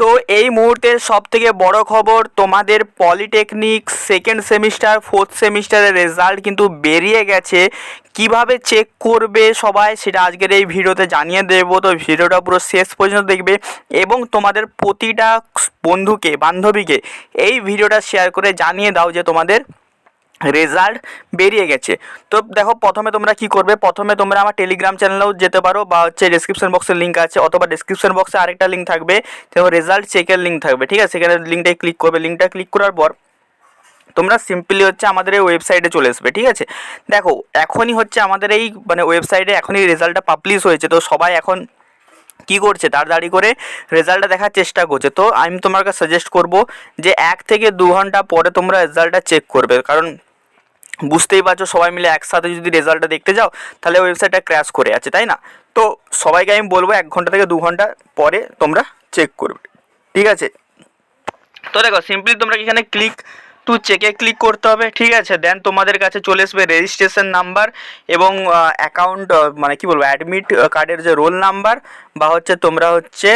So এই মুহূর্তের সব থেকে বড় খবর, তোমাদের পলিটেকনিক সেকেন্ড সেমিস্টার ফোর্থ সেমিস্টারের রেজাল্ট কিন্তু বেরিয়ে গেছে। কীভাবে চেক করবে সবাই সেটা আজকের এই ভিডিওতে জানিয়ে দেবো। তো ভিডিওটা পুরো শেষ পর্যন্ত দেখবে এবং তোমাদের প্রতিটা বন্ধুকে, বান্ধবীকে এই ভিডিওটা শেয়ার করে জানিয়ে দাও যে তোমাদের রেজাল্ট বেরিয়ে গেছে। তো দেখো, প্রথমে তোমরা কি করবে? প্রথমে তোমরা আমার টেলিগ্রাম চ্যানেলেও যেতে পারো বা হচ্ছে ডিসক্রিপশন বক্সের লিঙ্ক আছে অথবা ডিসক্রিপশন বক্সে আরেকটা লিঙ্ক থাকবে। তো রেজাল্ট চেকের লিঙ্ক থাকবে, ঠিক আছে? সেখানে লিঙ্কটায় ক্লিক করবে। লিঙ্কটা ক্লিক করার পর তোমরা সিম্পলি হচ্ছে আমাদের এই ওয়েবসাইটে চলে আসবে, ঠিক আছে? দেখো, এখনই হচ্ছে আমাদের এই মানে ওয়েবসাইটে এখনই রেজাল্টটা পাবলিশ হয়েছে। তো সবাই এখন কি করছে? তাড়াতাড়ি করে রেজাল্টটা দেখার চেষ্টা করছে। তো আমি তোমাকে সাজেস্ট করব যে এক থেকে দু ঘণ্টা পরে তোমরা রেজাল্টটা চেক করবে। কারণ বুঝতেই পারছ, সবাই মিলে একসাথে যদি রেজাল্টটা দেখতে যাও, তাহলে ওয়েবসাইটটা ক্র্যাশ করে আছে, তাই না? তো সবাইকে আমি বলব এক ঘণ্টা থেকে দু ঘণ্টা পরে তোমরা চেক করবে, ঠিক আছে? তো দেখো সিম্পলি তোমরা এখানে ক্লিক টু চেকে ক্লিক করতে হবে, ঠিক আছে? দেন তোমাদের কাছে চলে আসবে রেজিস্ট্রেশন নাম্বার এবং অ্যাকাউন্ট মানে কি বলব অ্যাডমিট কার্ডের যে রোল নাম্বার বা হচ্ছে তোমরা হচ্ছে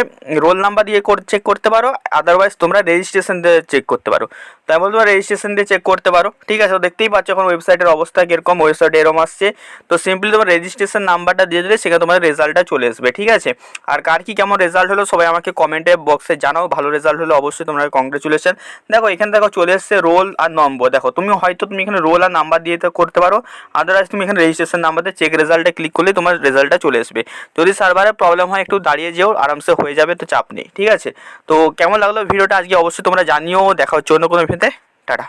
রোল নাম্বার দিয়ে চেক করতে পারো আদারওয়াইজ তোমরা রেজিস্ট্রেশন চেক করতে পারো। তাই বলতে পারো রেজিস্ট্রেশন দিয়ে চেক করতে পারো। ঠিক আছে দেখতেই পাচ্ছ এখন ওয়েবসাইটের অবস্থা কীরকম ওয়েবসাইটে এরকম আসছে। তো সিম্পলি তোমার রেজিস্ট্রেশন নাম্বারটা দিয়ে দিলে সেখানে তোমার রেজাল্টটা চলে আসবে, ঠিক আছে? আর কার কি কেমন রেজাল্ট হলো সবাই আমাকে কমেন্টে বক্সে জানাও, ভালো রেজাল্ট হলে অবশ্যই তোমরা কংগ্রেচুলেশন দেখো, এখানে দেখো চলে এসছে রোল আর নম্বর দেখো, তুমি হয়তো তুমি এখানে রোল আর নাম্বার দিয়ে করতে পারো আদারওয়াইজ তুমি এখানে রেজিস্ট্রেশন নাম্বার দিয়ে চেক রেজাল্টে ক্লিক করলে তোমার রেজাল্টটা চলে আসবে। যদি সার্ভারে প্রবলেম হয় একটু দাঁড়িয়ে যেও, আরামসে হয়ে যাবে, তো চাপ নেই, ঠিক আছে? তো কেমন লাগল ভিডিওটা আজকে অবশ্যই তোমরা জানিও, দেখা হচ্ছে অন্য কোনো ভিডিওতে টাটা